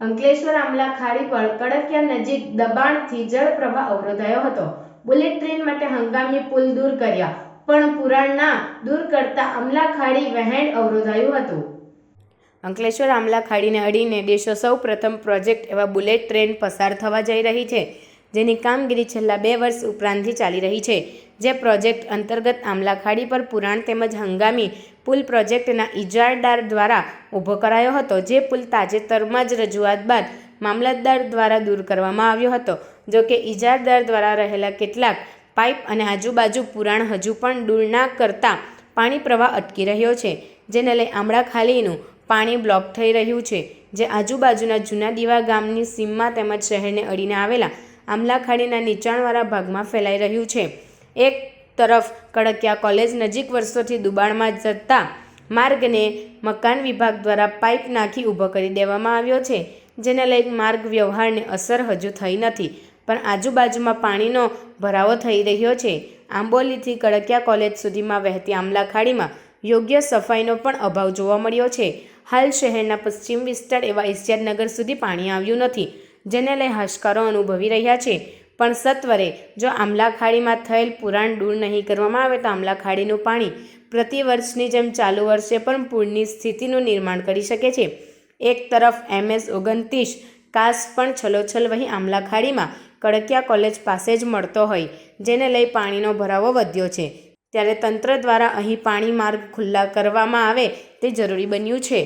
અંકલેશ્વર આમલા ખાડી પર કડકિયા નજીક દબાણથી જળ પ્રવાહ અવરોધાયો હતો. બુલેટ ટ્રેન માટે હંગામી પુલ દૂર કર્યા, પણ પુરાણના દૂર કરતા આમલા ખાડી વહેણ અવરોધાયું હતું. અંકલેશ્વર આમલા ખાડીને અડીને દેશો સૌ પ્રથમ પ્રોજેક્ટ એવા બુલેટ ટ્રેન પસાર થવા જઈ રહી છે, જેની કામગીરી છેલ્લા બે વર્ષ ઉપરાંતથી ચાલી રહી છે. જે પ્રોજેક્ટ અંતર્ગત આમલા પર પુરાણ તેમજ હંગામી પુલ પ્રોજેક્ટના ઇજારદાર દ્વારા ઊભો કરાયો હતો, જે પુલ તાજેતરમાં જ રજૂઆત બાદ મામલતદાર દ્વારા દૂર કરવામાં આવ્યો હતો. જો કે ઇજારદાર દ્વારા રહેલા કેટલાક પાઇપ અને આજુબાજુ પુરાણ હજુ પણ દૂર ના કરતા પાણી પ્રવાહ અટકી રહ્યો છે જેને લઈ આમળા ખાલીનું પાણી બ્લોક થઈ રહ્યું છે, જે આજુબાજુના જૂના દીવા ગામની સીમમાં તેમજ શહેરને અડીને આવેલા આમલા ખાડીના નીચાણવાળા ભાગમાં ફેલાઈ રહ્યું છે. એક તરફ કડકિયા કોલેજ નજીક વર્ષોથી દુબાણમાં જતા માર્ગને મકાન વિભાગ દ્વારા પાઇપ નાખી ઊભો કરી દેવામાં આવ્યો છે, જેને લઈ માર્ગ વ્યવહારને અસર હજુ થઈ નથી, પણ આજુબાજુમાં પાણીનો ભરાવો થઈ રહ્યો છે. આંબોલીથી કડકિયા કોલેજ સુધીમાં વહેતી આમલા ખાડીમાં યોગ્ય સફાઈનો પણ અભાવ જોવા મળ્યો છે. હાલ શહેરના પશ્ચિમ વિસ્તાર એવા ઇસ્યાદનગર સુધી પાણી આવ્યું નથી, જેને લઈ હાશકારો અનુભવી રહ્યા છે. પણ સત્વરે જો આમલા ખાડીમાં થયેલ પુરાણ દૂર નહીં કરવામાં આવે તો આમલા ખાડીનું પાણી પ્રતિ વર્ષની જેમ ચાલુ વર્ષે પણ પૂરની સ્થિતિનું નિર્માણ કરી શકે છે. એક તરફ એમએસ ઓગણત્રીસ કાસ પણ છલોછલ વહી આમલા ખાડીમાં કડકિયા કોલેજ પાસે જ મળતો હોય, જેને લઈ પાણીનો ભરાવો વધ્યો છે. ત્યારે તંત્ર દ્વારા અહીં પાણી માર્ગ ખુલ્લા કરવામાં આવે તે જરૂરી બન્યું છે.